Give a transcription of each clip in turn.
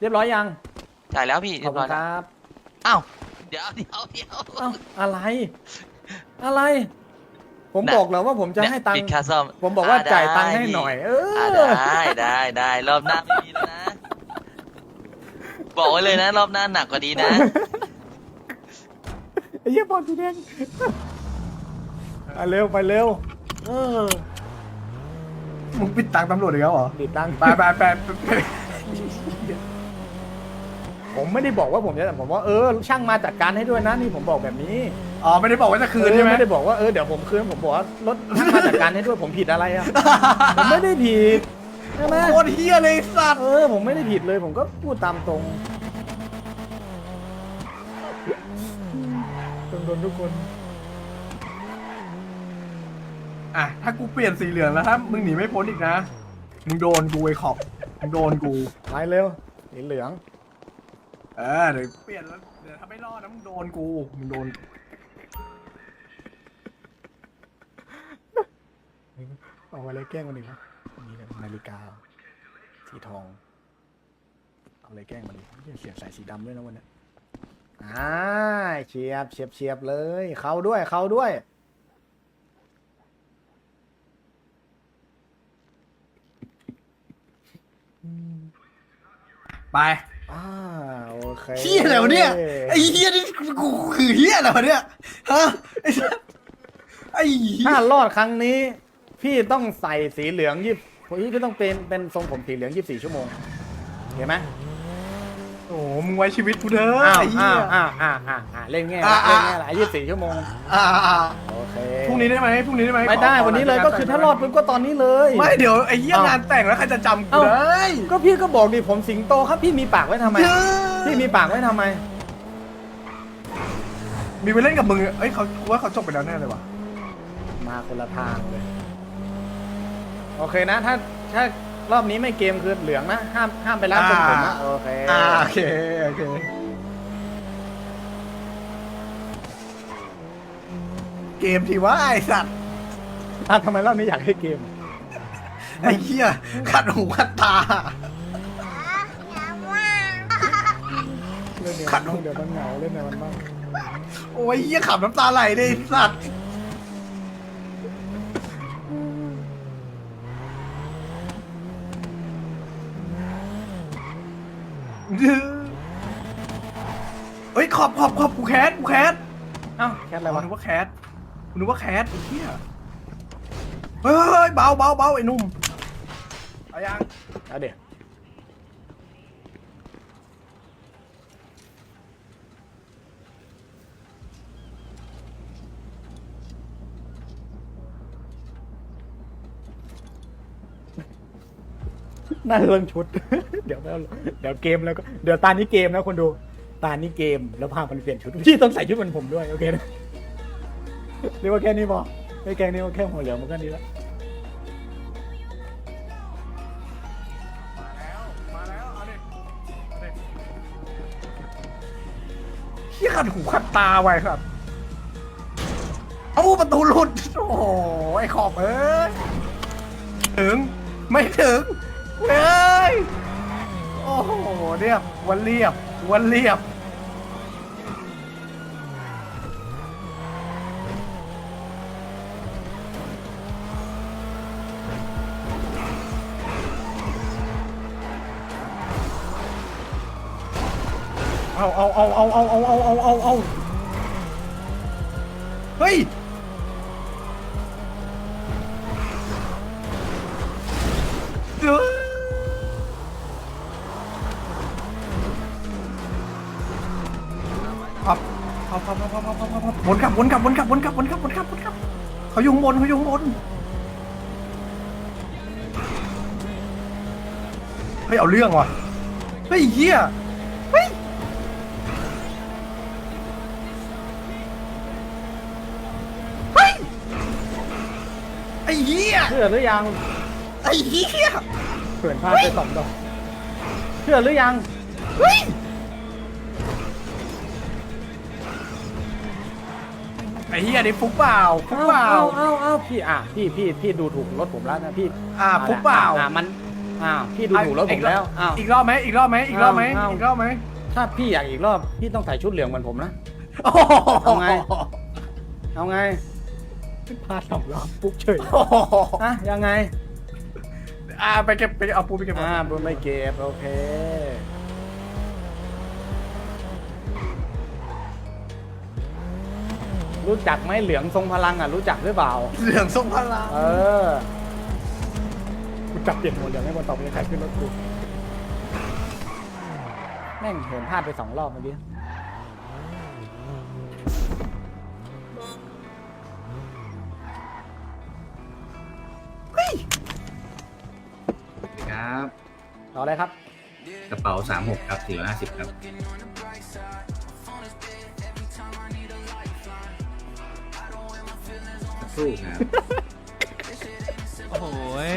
เรียบร้อยยังจ่ายแล้วพี่ขเรีอยบบร้คุอยณคแล้วรับอ้าวเดี๋ยวเดี๋ยวเดี๋ยว เอ้าอะไร อะไร ผมน่ะ บอกแล้วว่าผมจะให้ตังปิค์ดค่าซ่อมผมบอกว่าอ่จ่ายตังค์ให้ได้หน่อย เออ่าอได้ได้ได้รอบหน้าไม่มีแล้วนะ บอกไว้เลยนะ รอบหน้าหนักกว่านี้นะ ไอ้เหี้ยบอลสีแดงอะเร็วไปเร็ว เออมึงปิดตังค์ตำรวจอีกแล้วเหรอติดตังค์ไปไปไปไป ผมไม่ได้บอกว่าผมจะผมว่าเออช่างมาจัดการให้ด้วยนะนี่ผมบอกแบบนี้อ๋อไม่ได้บอกว่าจะคืนเออใช่ไหมไม่ได้บอกว่าเออเดี๋ยวผมคืนผมบอกว่ารถช่างมาจัดการให้ด้วยผมผิดอะไรอะผมไม่ได้ผิดใช่ไหมโคตรเฮี้ยเลยสัตว์เออผมไม่ได้ผิดเลย ผมก็พูดตามตรงโดนทุกคนอะถ้ากูเปลี่ยนสีเหลืองแล้วถ้ามึงหนีไม่พ้นอีกนะมึงโดนกูไอ้ขอบมึงโดนกูไปเร็วสีเหลือง เออเดี๋ยวเปลี่ยนแล้วเดี๋ยวถ้าไม่รอดนะมึงโดนกูมึงโดนเอาอะไรแกล้งมันดีวะนี่นะนาฬิกา สีทอง เอาอะไรแกล้งมันดีเหี้ยเสียงใส่สีดำด้วยนะวันเนี้ยอ่าเฉียบเฉียบเฉียบเลย เขาด้วยเขาด้วยไปอ่าโอ เคเฮี้ยอะไรวะเนี่ยไอ้เฮี้ยนี่กูคือเฮี้ยอะไรวะเนี่ยฮะไอ้สัสไอ้เหี้ยถ้ารอดครั้งนี้ พี่ต้องใส่สีเหลืองยี่พี่พี่ต้องเป็นเป็นทรงผมสีเหลืองยี่สี่ชั่วโมงเห็นไหมโอ้โหมึงไว้ชีวิตกูเด้ออ้าวไอ้เหี้อ้าวย อ้าวอ้าวอ้าวอ้าวเล่นแง่ละอ่าเล่นอ่าแง่ละยี่สี่ชั่วโมงอ่าอ่าโอเคพรุ่งนี้ได้ไหมพรุ่งนี้ได้ไหมไม่ได้ขอวันนี้เลยขก็คือถ้ารอดปุ๊บก็ตอนนี้เลย ไม่เดี๋ยวไอ้เหี้ยเอ้างานแต่งแล้วใครจะจำกูเอ้า ได้ก็พี่ก็บอกดิผมสิงโตครับพี่มีปากไว้ทำไม เย้ พี่มีปากไว้ทำไม มีไปเล่นกับมึงเอ้ยเขากูว่าเขาจบไปแล้วแน่เลยว่ะ มาคนละทางเลย โอเคนะ ถ้าถ้ารอบนี้ไม่เกมคือเหลืองนะ ห้ามห้ามไปร้านทรงผมนะโอเคอ่าโอเคโอเคเกมที่ว่าไอสัตว์อะทำไมรอบนี้อยากให้เกม ไอ้เหี้ยขัดหูขัดตา ล่นเดี๋ยวขัดเดี๋ยวมันเหงาเล่นในวันบ้างโอ้ยเหี้ยขับน้ำตาไหลเลยไอ้สัตว์เฮ้ยขอบขอบขอบกูแคสกูแคสเอ้าแค่อะไรวะนึกว่าแคทกูนึกว่าแคทไอ้เหี้ยเฮ้ยเฮ้ยเฮ้ยเบาเบาเบาไอ้หนุ่มเอายัง เอาเดี๋ยว น่าเรื่องชุด เดี๋ยวไม่เอาเดี๋ยวเกมแล้วก็เดี๋ยวตานี้เกมนะคนดู ตานี้เกมแล้วพามันเปลี่ยนชุดพี่ต้องใส่ชุดเหมือนผมด้วยโอเคนะเรียกว่าแค่นี้พอไม่แค่นี้ว่าแค่หัวเหลืองมันก็ดีแล้แล้วขี้ขัดหูขัดตาไว้ครับ เอาประตูหลุด โอ้โห ไอ้ขอบเอ้ย ถึง ไม่ถึง เฮ้ย โอ้โหเรียบวันเรียบวันเรียบ เอาเอาเอาเอาเอาเอาเอาเอาเอา วนกลับวนกลับวนกลับวนกลับวนกลับวนกลับวนกลับเขาอยู่ข้างบนเขาอยู่ข้างบนเฮ้ยเอาเรื่องว่ะเฮ้ยเฮียเฮ้ยเฮ้ยไอ้เหี้ยเชื่อหรือยังไอ้เหี้ยเผื่อนพลาดไปสองดอกเชื่อหรือยังเฮ้ย เหี้ยนี่ฟุกเปล่าฟุกเอาเปล่าเอาเอาเอาพี่อะพี่พี่พี่ดูถูกรถผมแล้วนะพี่อ่าฟุกเปล่าอะมันอ้าวพี่ดูถูกรถผมแล้วอ้าวอีกรอบไหมอีกรอบไหมอีกรอบไหมอ้าวอีกรอบไหมถ้าพี่อยากอีกรอบพี่ต้องใส่ชุดเหลืองเหมือนผมนะโอ้โหเอาไงเอาไงพลาดสองรอบปุ๊บเฉยโอ้โหอะยังไงอ่าไปเก็บไปเอาปูไปเก็บอ่าบุญไม่เก็บโอเค รู้จักไหมเหลืองทรงพลังอะรู้จักหรือเปล่า เหลืองทรงพลังเออกูจับเปลี่ยนหัวเหลืองให้คนต่อไปใครขึ้นรถกูแม่งเห็นพลาดไปสองรอบเมื่อกี้ครับต่ออะไรครับ กระเป๋าสามหกครับสี่ร้อยห้าสิบครับ สู้ครับโอ้โหย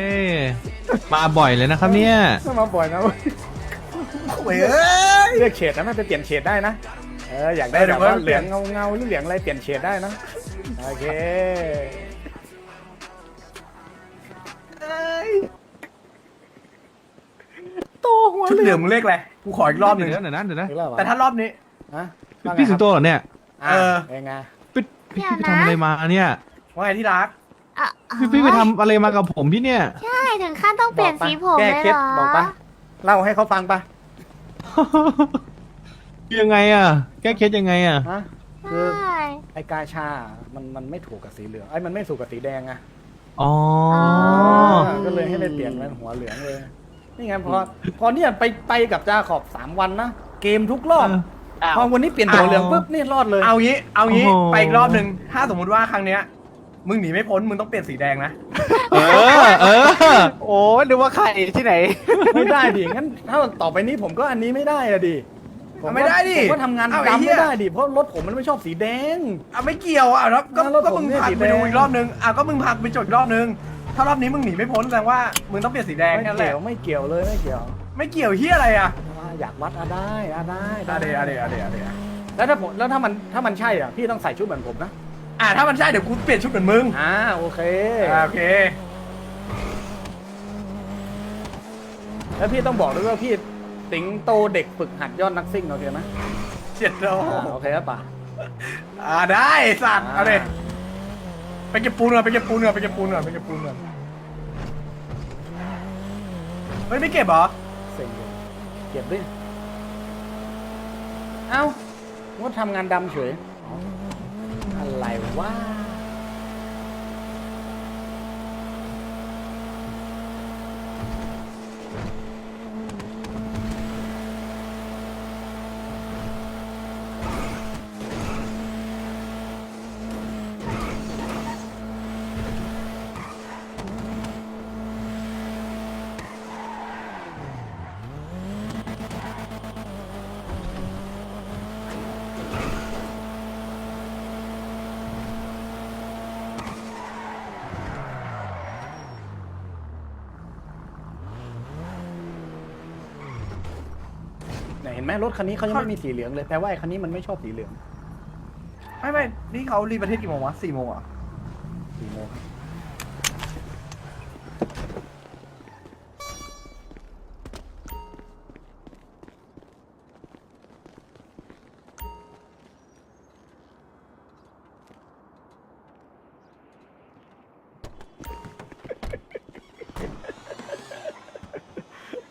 มาบ่อยเลยนะครับเนี่ยต้องมาปล่อยนะเว้ยเว้ยเอ้ย เลือกเฉดนะมันไปเปลี่ยนเฉดได้นะเอออยากได้เออเดี๋แบยวบว่าเพิ่มเหลืองเงาเงาๆหรือเหลืองอะไรเปลี่ยนเฉดได้นะโอเคโตหัวชุดเหเหลืลือองงมึงเลขอะไรกูขออีกรอบหนึ่งเดี๋ยวนะเดี๋ยวนะเดี๋ยวนะอีกแล้วเหรอแต่ถ้ารอบนี้ ฮะว่าไงพี่สิงโตครับเหรอเนี่ยอะเออเป็นไงพี่เดี๋ยวพี่นะไปทำอะไรมาเนี่ย ว่าไงที่รัก อะพี่พี่ไปทำอะไรมากับผมพี่เนี่ย ใช่ถึงขั้นต้องเปลี่ยนบอกปะสีผมแก้เลยเคล็ดเหรอบอกปะเล่าให้เขาฟังปะยังไงอะ แก้เคล็ดยังไงอะ ฮะคือ ใช่ไอ้กาชา มันมันไม่ถูกกับสีเหลือง ไอ้ยมันไม่ถูกกับสีแดงไงอ๋อก็เลยให้ไปเปลี่ยนเป็นหัวเหลืองเลย นี่ไงพอ พอเนี่ยไปไปกับจาขอบสามวันนะ เกมทุกรอบ พอวันนี้เปลี่ยนหัวเหลืองปุ๊บนี่รอดเลย เอางี้ เอางี้ โอ้โห ไปอีกรอบหนึ่ง ถ้าสมมุติว่าครั้งเนี้ย มึงหนีไม่พ้น มึงต้องเปลี่ยนสีแดงนะ เออ เออ โอ้นึกว่าใครที่ไหน ไม่ได้ดิ งั้นถ้าต่อไปนี้ผมก็อันนี้ไม่ได้อะดิผก็ไม่ได้ดิผมก็ทำงานเอาไอ้ดำเหี้ย ไม่ได้ดิ เพราะรถผมมันไม่ชอบสีแดง อะไม่เกี่ยวอะแล้วก็อะแล้วก็ผมมึงเนี่ยพาสีไปแดง ดูอีกรอบหนึ่งอะก็มึงพาไปจดอีกรอบหนึ่งถ้ารอบนี้มึงหนีไม่พ้นแสดงว่ามึงต้องเปลี่ยนสีแดงไม่นั่นแหละเกี่ยวไม่เกี่ยวเลยไม่เกี่ยวไม่เกี่ยวเฮียอะไรอะอ่าอยากวัดอะได้อะได้อะเดอะเดอะเดอะเดอะแล้วถ้าผมแล้วถ้ามันถ้ามันใช่อะพี่ต้องใส่ชุดเหมือนผมนะ อะถ้ามันใช่เดี๋ยวกูเปลี่ยนชุดเหมือนมึงอ่าโอเค อะโอเค แล้วพี่ต้องบอกด้วยว่าพี่สิงโตเด็กฝึกหัดยอดนักซิ่งโอเคไหมเจ็ดโลอ่าโอเคครับป่ะอ่าได้ไอ้สัตว์อ่าเอาดิไปเก็บปูนก่อนไปเก็บปูนก่อนไปเก็บปูนก่อนไปเก็บปูนก่อนเฮ้ยไม่เก็บเหรอเซ็งเลยเก็บดิเอ้าว่าทำงานดำเฉยอ๋อ อะไรวะ เนี่ยเห็นไหมรถคันนี้เขายังไม่มีสีเหลืองเลยแปลว่าไอ้คันนี้มันไม่ชอบสีเหลืองไม่ไม่นี่เขารีประเทศกี่โมงวะสี่โมงเหรอสีโมงครับ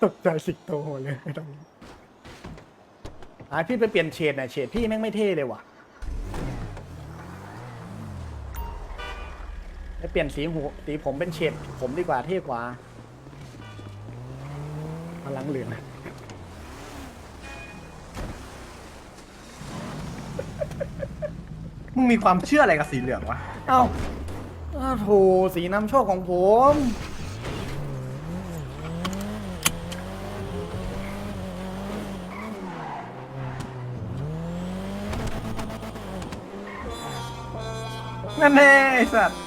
ตกใจสิงโตเลยไม่ต้อง อะพี่ไปเปลี่ยนเฉดหน่อยเฉดพี่แม่งไม่เท่เลยว่ะไปเปลี่ยนสีหูสีผมเป็นเฉดผมดีกว่าเท่กว่าพลังเหลืองมึงมีความเชื่ออะไรกับสีเหลืองวะ เอ้าอ้าวโถสีนำโชคของผม นั่นแน่ไอ้สัตว์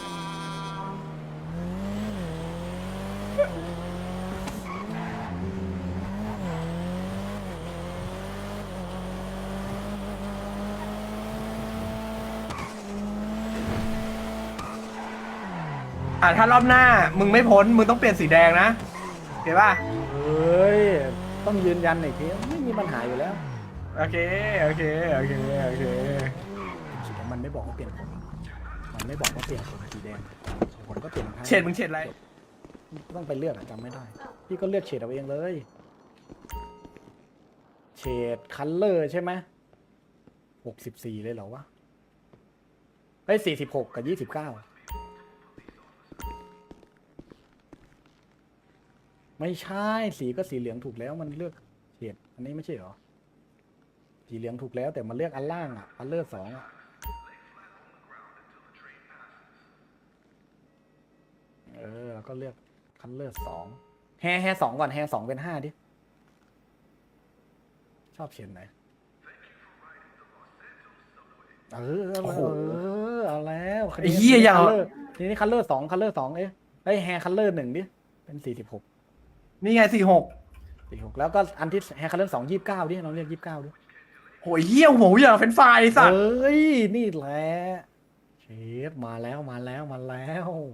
อะถ้ารอบหน้า มึงไม่พ้น มึงต้องเปลี่ยนสีแดงนะเห็นป่ะ เฮ้ย ต้องยืนยันอีกทีไม่มีปัญหาอยู่แล้ว โอเค โอเค โอเค โอเค มันไม่บอกว่าเปลี่ยนผม มันไม่บอกว่าเปลี่ยนผมสีแดงผมก็เปลี่ยนให้เฉดมึงเฉดอะไร ต้องไปเลือกอะจำไม่ได้ พี่ก็เลือกเฉดเอาเองเลย เฉดคัลเลอร์ใช่ไหมหกสิบสี่เลยเหรอวะเอ้ยสี่สิบหกกับยี่สิบเก้าไม่ใช่สีก็สีเหลืองถูกแล้วมันเลือกเฉดอันนี้ไม่ใช่เหรอ สีเหลืองถูกแล้วแต่มันเลือกอันล่างอะคัลเลอร์สองอะเออแล้ว ก็เลือกคัลเลอร์สองแฮร์แฮร์สองก่อนแฮร์สองเป็นห้าดิ ชอบเฉดไหน เออเอาโอ้โหเออเอาแล้วไอ้เหี้ยยังคัลเลอร์ทีนี้คัลเลอร์สองคัลเลอร์สองเอ๊ะไอ้แฮร์คัลเลอร์หนึ่งดิ เป็นสี่สิบหกนี่ไงสี่หกสี่หกแล้วก็อันที่แฮร์คัลเลอร์สองยี่สิบเก้าดิเราเรียกยี่สิบเก้าดิ โหยเหี้ยหัวอย่างเป็นไฟรายสัตว์เอ้ย นี่แหละ เชฟมาแล้วมาแล้วมาแล้วเออ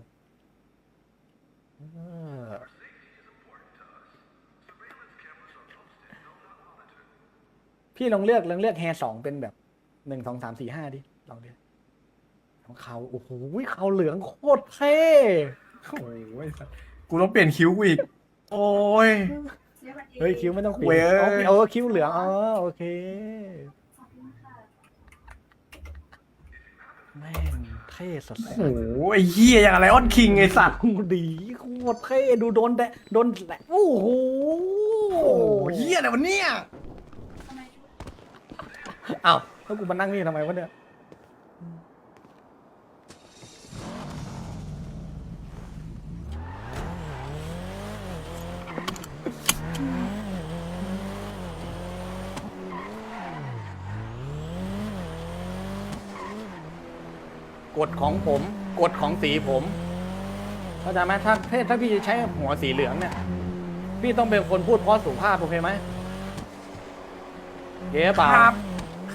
พี่ลองเลือกลองเลือกแฮร์สองเป็นแบบหนึ่งสองสามสี่ห้าดิลองดิของเขาโอ้โหเขาเหลืองโคตรเท่โอ้ยสัตว์กูต้องเปลี่ยนคิ้วกูอีก โอ้ยเฮ้ยคิ้วไม่ต้องเปลี่เว้ยยนโอเคเออคิ้วเหลืองเออโอเคแม่ง เท่สุดโอ้โหไอ้เหี้ยอย่างอะไรออนคิงไอ้สัตว์โอ้โหดีโคตรเท่ดูโดนแดะโดนแดะโอ้โหโอ้โหเหี้ยอะไรวะเนี่ยอ้าวแล้วกูมานั่งนี่ทำไมวะเนี่ย กฎของผมกฎของสีผมเข้าใจไหมถ้าถ้าถ้าพี่จะใช้หัวสีเหลืองเนี่ย พี่ต้องเป็นคนพูดเพราะสุภาพโอเคไหมเย้ป่ะครับ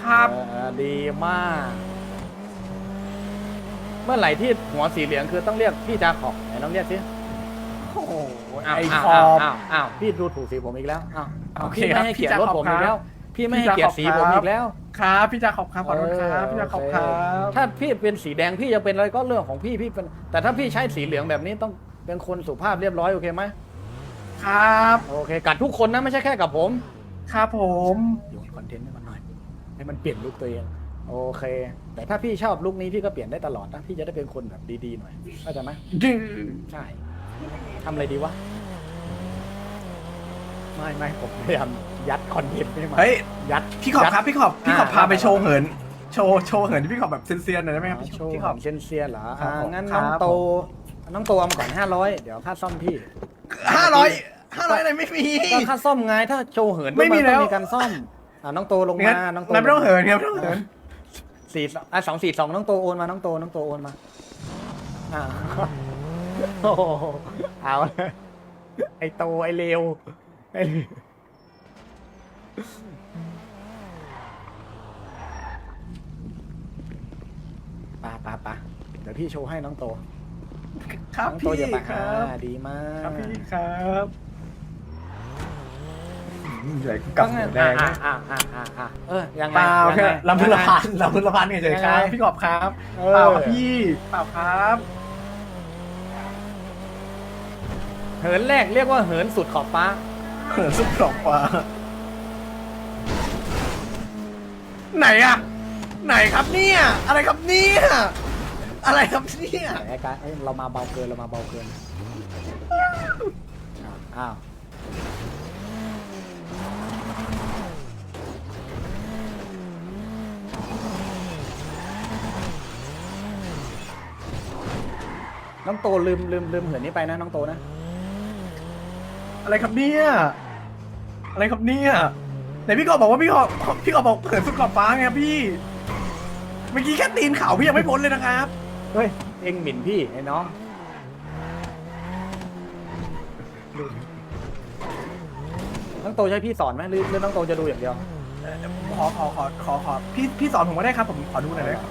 ครับเออดีมาก เมื่อไหร่ที่หัวสีเหลืองคือต้องเรียกพี่จาขอบไหนลองเรียกสิโอ้โหอ้าวไอ้อ้าวคอบ อ้าวอ้าวพี่ดูถูกสีผมอีกแล้วอ้าวโอเคพี่ไม่ให้ครับพี่เกียรติจารถขอบผมครับอีกแล้ว พี่ไม่ให้เกียรติสีพี่จาขผอบมครับอีกแล้ว ครับพี่จาขอบครับขอโทษครับพี่จาขอบครับถ้าพี่เป็นสีแดงพี่จะเป็นอะไรก็เรื่องของพี่พี่เป็น แต่ถ้าพี่ใช้สีเหลืองแบบนี้ต้องเป็นคนสุภาพเรียบร้อยโอเคไหมครับโอเคกัดทุกคนนะไม่ใช่แค่กับผม ครับผมโยนคอนเทนต์ให้มันหน่อยให้มันเปลี่ยนลุคตัวเองโอเค แต่ถ้าพี่ชอบลุคนี้พี่ก็เปลี่ยนได้ตลอดนะพี่จะได้เป็นคนแบบดีๆหน่อยเข้าใจไหมดื้อใช่ทำอะไรดีวะ ไม่ไม่ผมพยายามยัดคอนเทนต์ให้มันเฮ้ย ยัด พี่ขอบยัดครับ พี่ขอบ พี่ขอบอ่า พาไปโชว์เหิน โชว์ โชว์เหินที่พี่ขอบแบบเซียนๆหน่อยได้ไหมครับพี่โชว์พี่ขอบเซนเซียเหรอครับอ่าผมงั้นครัน้บองโตน้องโตเอามาก่อนห้าร้อยเดี๋ยวค่าซ่อมพี่ ห้าร้อยห้าร้อยอะไรไม่มี ก็ค่าซ่อมไงถ้าโชว์เหินไม่มีนแล้วต้องมีการซ่อมอ่าน้องโตลงงั้มานน้องโตงั้นไม่ต้องเหินครับไม่ต้องเหิน สี่อะสองสี่สองน้องโตโอนมาน้องโตน้องโตโอนมาอ่าโอ้โหเอาเลยไอโตไอเลว ไอเลวปะปะปะเดี๋ยวพี่โชว์ให้น้องโต ครับน้องโตพี่อย่าไปคอ่ารับดีมากครับพี่ครับอืมใหญ่กับก็หัไงวแดงอ่านะอ่าอ่าอ่าอ่าเออยังไงเปล่ายังแค่ไง ลำพึงละยังไงพันลำพึงละพันเฉยๆครับ ยังไง พี่ขอบครับเอเปล่าอครับพี่เปล่าครับเหินแรกเรียกว่าเหินสุดขอบฟ้า เขินสุดอกว่าไหนอะไหนครับเนี่ย อะไรครับเนี่ยอะไรครับเนี่ยไอ้การเอ้ยเรามาเบาเกินเรามาเบาเกินอ้าวอ้าวน้องโตลืมลืมลืมเหินนี้ไปนะน้องโตนะ อะไรครับเนี่ยอะไรครับเนี่ยไหนพี่กอบบอกว่าพี่กอบพี่กอบบอกเขินสุดกรอบฟ้าไงครับพี่ เมื่อกี้แค่ตีนเขาพี่ยังไม่พ้นเลยนะครับ เฮ้ย เอ็งหมิ่นพี่ไอ้น้องน้องโตใช่พี่สอนไหมหรือหรือน้องโตจะดูอย่างเดียว ขอขอขอขอขอพี่พี่สอนผมก็ได้ครับ ผมขอดูหน่อยได้ครับ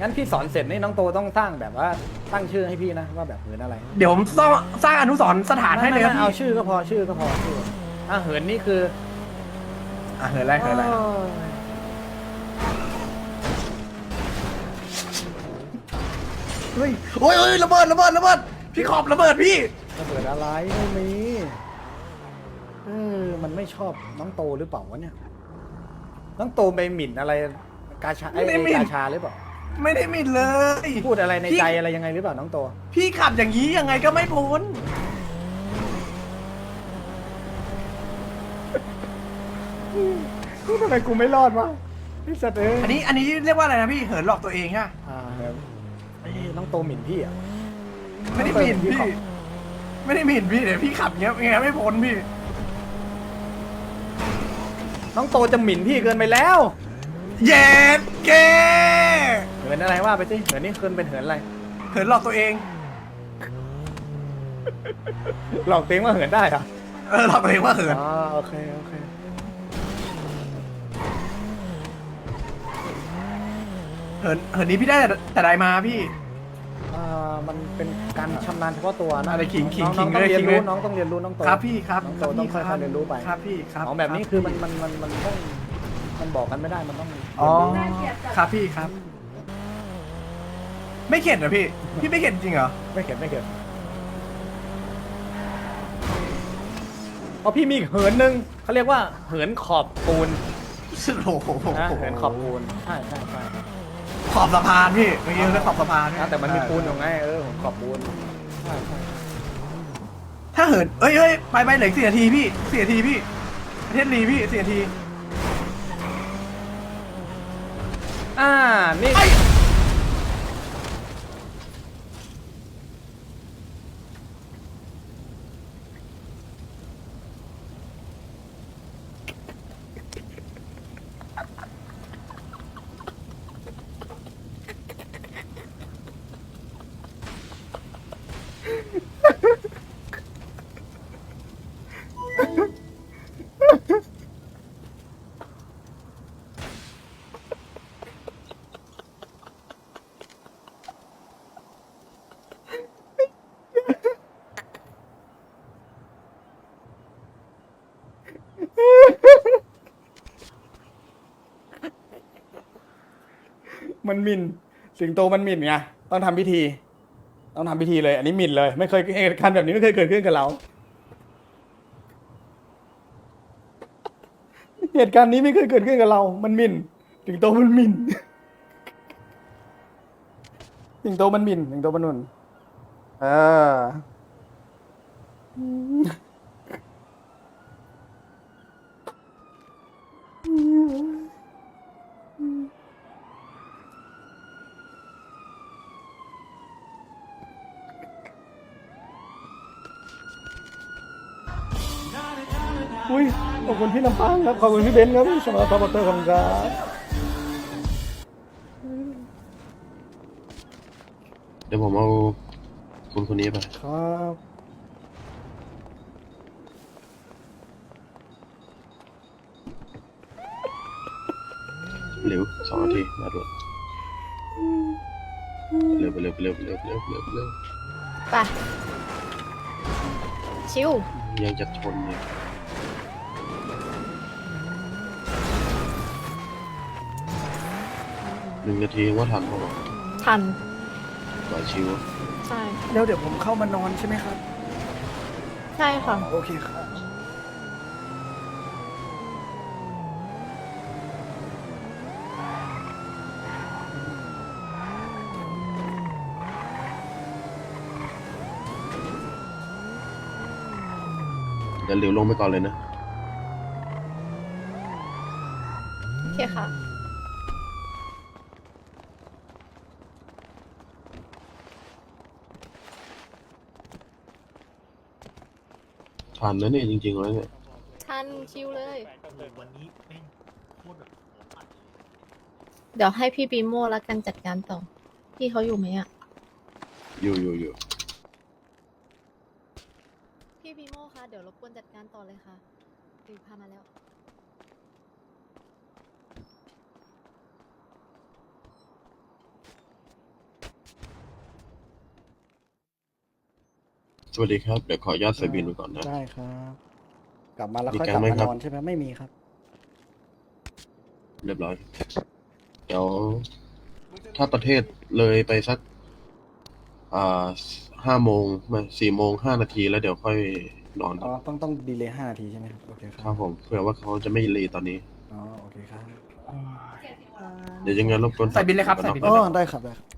งั้นพี่สอนเสร็จนี่น้องโตต้องสร้างแบบว่าตั้งชื่อให้พี่นะว่าแบบเหินอะไรเดี๋ยวผมสร้างสร้างอนุสรณ์สถานให้เลยครับไม่ไม่เอาพี่ชื่อก็พอชื่อก็พอชื่ออะเหินนี่คืออะเหินอะไรเหินอะไรเฮ้ยโอ้ยโอ้ยระเบิดระเบิดระเบิดพี่ขอบระเบิดพี่ ระเบิดอะไรไม่มีเออมันไม่ชอบน้องโตหรือเปล่าวะเนี่ย น้องโตไปหมิ่นอะไร กาชาไอ้ไม่ได้หมิ่น กาชาหรือเปล่า ไม่ได้มิดเลย พูดอะไรในพี่ใจอะไรยังไงหรือเปล่าน้องโต พี่ขับอย่างนี้ยังไงก็ไม่พ้น ทำไมกูไม่รอดวะพี่สัตว์เอ้ยอันนี้อันนี้เรียกว่าอะไรนะพี่เหินหลอกตัวเองฮะอ่าครับเอ้ยน้องโตหมิ่นพี่อะไม่ได้หมิ่นพี่ขอบไม่ได้หมิ่นพี่เดี๋ยวพี่ขับเงี้ยยังไงไม่พ้นพี่ น้องโตจะหมิ่นพี่เกินไปแล้ว เย็ดเก้เหินอะไรว่าไปสิเหินนี่เกินเป็นเหินอะไร เหินหลอกตัวเอง หลอกเต็งว่าเหินได้เหรอะเออหลอกตัวเองว่าเหิน อ๋อโอเคโอเคเหินเหินนี้พี่ได้แต่แต่ใดมาพี่ อ่ามันเป็นการชำนาญเฉพาะตัวนะอะไรขิงขิงน้องขิน้องงต้องเลยเรียนขิงเลรู้ย น้องต้องเรียนรู้น้องโตครับพี่ครับน้องคโตรับต้องพี่ค่อยๆเรียนรู้ไปครับพี่ครับของแบบนี้คือมันมันมันมันต้อง มันบอกกันไม่ได้มันต้องอ๋อครับพี่ครับ ไม่เข็ดเหรอพี่ พี่ไม่เข็ดจริงเหรอ ไม่เข็ดไม่เข็ดเพราะพี่มีอีกเหินหนึ่งเขาเรียกว่าเหินขอบปูนโอ้โหนะเหินขอบปูนใช่ใช่ใช่ขอบสะพานพี่เมื่อกี้เรียกขอบสะพานนะแต่มันมีปูนอยู่ไงเออเหินขอบปูนใช่ใช่ถ้าเหินเอ้ยเอ้ยไปไปเหลืออกสี่นาทีพี่สี่นาทีพี่ประเทศลีพี่สี่นาที อ่า นี่ มันหมินสิงโตมันหมินไงต้องทำพิธี ต้องทำพิธีเลย อันนี้หมินเลย ไม่เคยเหตุการณ์แบบนี้ไม่เคยเกิดขึ้นกับเรา เหตุการณ์นี้ไม่เคยเกิดขึ้นกับเรา มันหมินสิงโตมันหมินสิงโตมันหมินสิงโตมันหนุนเออ ขอบคุณพี่ลำปางครับ ขอบคุณพี่เบนซ์ครับสำหรับซัพพอร์ตเตอร์ของครับเดี๋ยวผมเอาคนคนนี้ไป ครับเร็วสองนาทีมาด่วนเร็วไปเร็วไปเร็วไปเร็วไปเร็วไปเร็วไปเร็วไปชิวยังจะทนเนี่ย นึ่งนาทีว่าทันเปล่าวะทันต่อชิว ใช่ แล้วเดี๋ยวผมเข้ามานอนใช่ไหมครับ ใช่ค่ะ โอเคครับ เดี๋ยวเร็วลงไปก่อนเลยนะ โอเคค่ะ ทันนะเนี่ยจริงๆแล้วเนี่ยทันชิวเลยเดี๋ยวให้พี่ปีโมแล้วกันจัดการต่อ พี่เขาอยู่ไหมอะ อยู่อยู่อยู่ พี่ปีโมคะเดี๋ยวรบกวนจัดการต่อเลยค่ะปีพามาแล้ว วัสดีครับ เดี๋ยวขออนุญาตใส่บินไปก่อนนะ ได้ครับ กลับมาแล้วมีค่อยแก๊กงลับไหมมาครับ นอนใช่ไหมไม่มีครับ เรียบร้อย เดี๋ยว ถ้าประเทศเลยไปสัก อ่าห้าโมงไม่สี่โมงห้านาทีแล้วเดี๋ยวค่อยนอนอ๋อ ต้องต้องดีเลยห้านาทีใช่ไหมครับ โอเคคครัรับบผม เผื่อว่าเขาจะไม่รีตอนนี้ อ๋อ โอเคครับเดี๋ยวยังไงรบกวนใส่บินเลยครับใส่บินอ๋เลอยได้ครับได้ครับ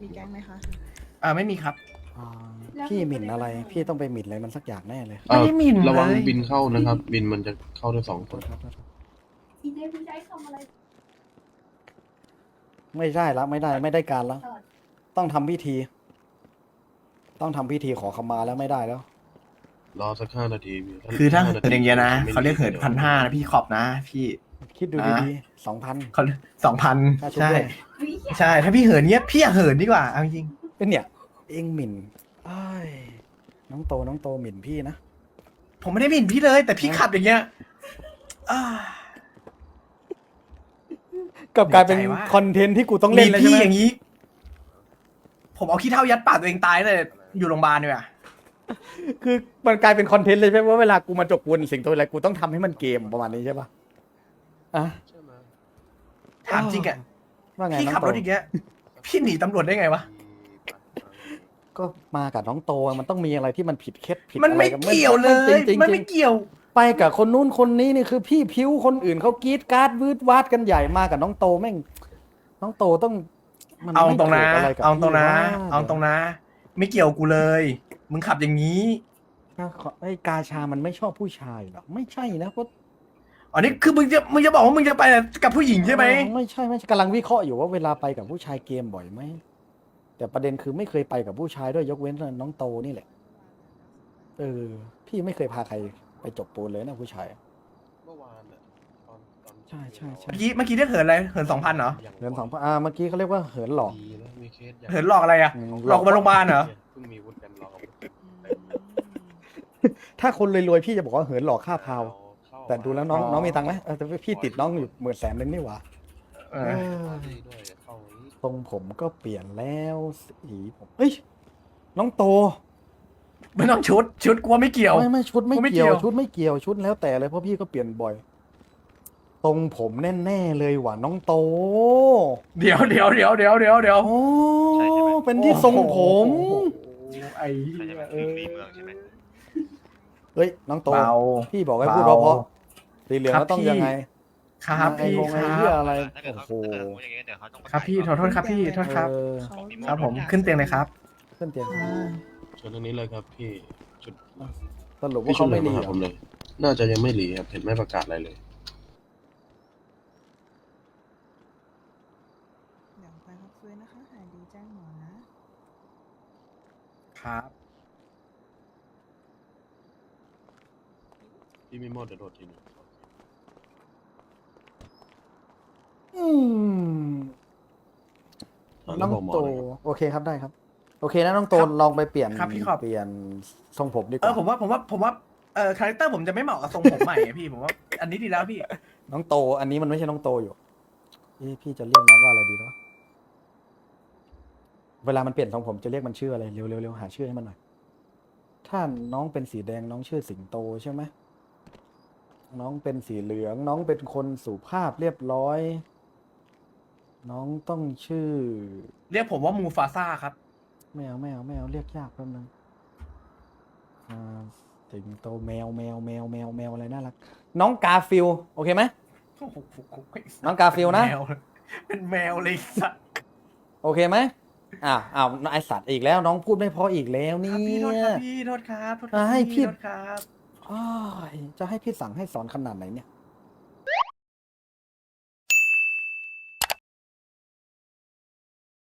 มีแก๊งไหมคะ อ่าไม่มีครับ อ่า พี่หมิ่นอะไร พี่ต้องไปหมิ่นอะไรมันสักอย่างแน่เลยเอ่อไม่ได้หมิ่นระวังเลยบินเข้านะครับ บินมันจะเข้าได้สองคโทษนครับโทษครับไม่ได้ละไม่ได้ไม่ได้การแล้ว ต้องทำพิธี ต้องทำพิธีขอขมาแล้วไม่ได้แล้ว รอสักห้านาทีคือถ้าห้เหินอย่างเงี้ยนะไม่เขาเรียกเหินพันห้านะพี่ขอบนะ พี่คิดดูอ่าดีๆสองพันเขาสองพันค่าชุดใช่ด้วยใช่ ถ้าพี่เหินเงี้ยพี่อยากเหินดีกว่าเอาจริงเป็นเนี่ย เองหมิ่นอ้าย น้องโตน้องโตหมิ่นพี่นะ ผมไม่ได้หมิ่นพี่เลย แต่พี่ขับอย่างเงี้ยอ่ากับกลายเป็นในใจว่าคอนเทนต์ที่กูต้องเล่นเลยใช่พี่ไหมอย่างนี้ ผมเอาขี้เท่ายัดปากตัวเองตายเลยอยู่โรงพยาบาลเนี่ยคือมันกลายเป็นคอนเทนต์เลยใช่ไหมว่าเวลากูมาจกปูนสิ่งตัวอะไรกูต้องทำให้มันเกมประมาณนี้ใช่ปะอะถามจริงอะว่าไงพี่น้องขับโตรถอย่างเงี้ยพี่หนีตำรวจได้ไงวะ ก็มากับน้องโตมันต้องมีอะไรที่มันผิดเคล็ดผิดมันอะไรไม่กับเกี่ยวเลยจริงๆจริงๆมันไม่เกี่ยวไปกับคนนู้นคนนี้นี่คือพี่พิ้วคนอื่นเขากรีดการ์ดวืดวาดกันใหญ่มากับน้องโตแม่งน้องโตต้องมันเอาไม่ตรงนะกี่ยวอะไรกับเอาตรงนะ พี่วเอาตรงนะ ไม่เกี่ยวกูเลย มึงขับอย่างนี้ไอ้กาชามันไม่ชอบผู้ชายหรอกไม่ใช่นะเพราะอ๋อนี่คือมึงจะมึงจะบอกว่ามึงจะไปกับผู้หญิงใช่ไหม ไม่ใช่ไม่ใช่กำลังวิเคราะห์อยู่ว่าเวลาไปกับผู้ชายเกมบ่อยไหม แต่ประเด็นคือไม่เคยไปกับผู้ชายด้วยยกเว้นน้องโตนี่แหละ เออ พี่ไม่เคยพาใครไปจบปูนเลยนะผู้ชาย เมื่อวานน่ะตอนตอนใช่ใช่ใช่ เมื่อกี้เมื่อกี้เรียกเหินอะไรเหินสองพันเหรอเหินสองพันอ่าเมื่อกี้เขาเรียกว่าเหินหลอก ดีแล้วมีเคสใญ่เหินหลอกอะไรอะอืมหลอกมาโรงพยาบาลเหรอ เพิ่งมีวุฒิกันรออาวุธถ้าคนรวยๆพี่จะบอกว่าเหินหลอกค่าพาว เข้าแต่ดูแล้วน้องอ๋อน้องมีตังค์ไหมเออแต่พี่ติดน้องอยู่หมื่นแสนนึงนี่หว่า เอเอออได้ด้วยเข้าอย่างนี้ ทรงผมก็เปลี่ยนแล้วสีผมเฮ้ยน้องโต ไม่ต้องชุด ชุดกลัวไม่เกี่ยว ไม่ไม่ชุดไม่ไม่เกี่ยวเกี่ยว ชุดไม่เกี่ยวชุดแล้วแต่เลยเพราะพี่ก็เปลี่ยนบ่อย ทรงผมแน่ๆเลยว่ะน้องโตเดี๋ยวเดี๋ยวเดี๋ยวเดี๋ยวเดี๋ยวเดี๋ยว โอ้เป็นที่ทรงผม โอ้โหไอ้เหี้ยเออเฮ้ยน้องโต เบา พี่บอกให้เบาพูดเพราะๆสีเหลืองครับแล้วต้องพี่ ยังไง ครับไอ้พี่คงคไอ้รัเหี้ยบ อะไรโอ้โหครับพี่ขอโทษครับพี่โทษครับ เออครับผมขึ้นเตียงเลยครับ ขึ้นเตียงเชิญทางนี้เลยครับพี่ชุดสรุปพี่ว่าชุเขาดไหนไม่มาดีหาเหรผอมเลย น่าจะยังไม่หลีครับเห็นไม่ประกาศอะไรเลย เดี๋ยวไปพักฟื้นนะคะ หายดีแจ้งหมอนะ ครับ พี่ไม่หมดเดี๋ยวโทษทีหนึง อืมอะน้แล้อวงบอกหมอโตหน่อยครับโอเคครับได้ครับ โอเคนะน้องโตครับลองไปเปลี่ยนครับพี่ขอบ เปลี่ยนทรงผมดีกเออว่าผมว่าผมว่าผมว่าเออคาแรคเตอร์ผมจะไม่เหมาะกับทรงผมใหม่อะพี่ผมว่าอันนี้ดีแล้วพี่น้องโต อันนี้มันไม่ใช่น้องโตอยู่เอ๊ะพี่จะเรียกน้องว่าอะไรดีเนาะเวลามันเปลี่ยนทรงผมจะเรียกมันชื่ออะไรเร็วเร็วเร็วหาชื่อให้มันหน่อย ถ้าน้องเป็นสีแดงน้องชื่อสิงโตใช่ไหมน้องเป็นสีเหลือง น้องเป็นคนสุภาพเรียบร้อย น้องต้องชื่อ เรียกผมว่ามูฟาซ่าครับ ไม่เอาไม่เอาไม่เอาเรียกยากแป๊บนึงอ่าสิงโตแมวแมวแมวแมวแมวอะไรน่ารัก น้องกาฟิลโอเคไหมน้องกาฟิลนะแมวเป็นแมวเลยสัตว์โอเคไหมอ้าวอ้าวไอสัตว์อีกแล้ว น้องพูดไม่เพออีกแล้วคเนี่รับพี่โทษคยรับพี่โทษครับโทษคอ่ารับให้พี่ โทษครับ อ้ายจะให้พี่สั่งให้สอนขนาดไหนเนี่ย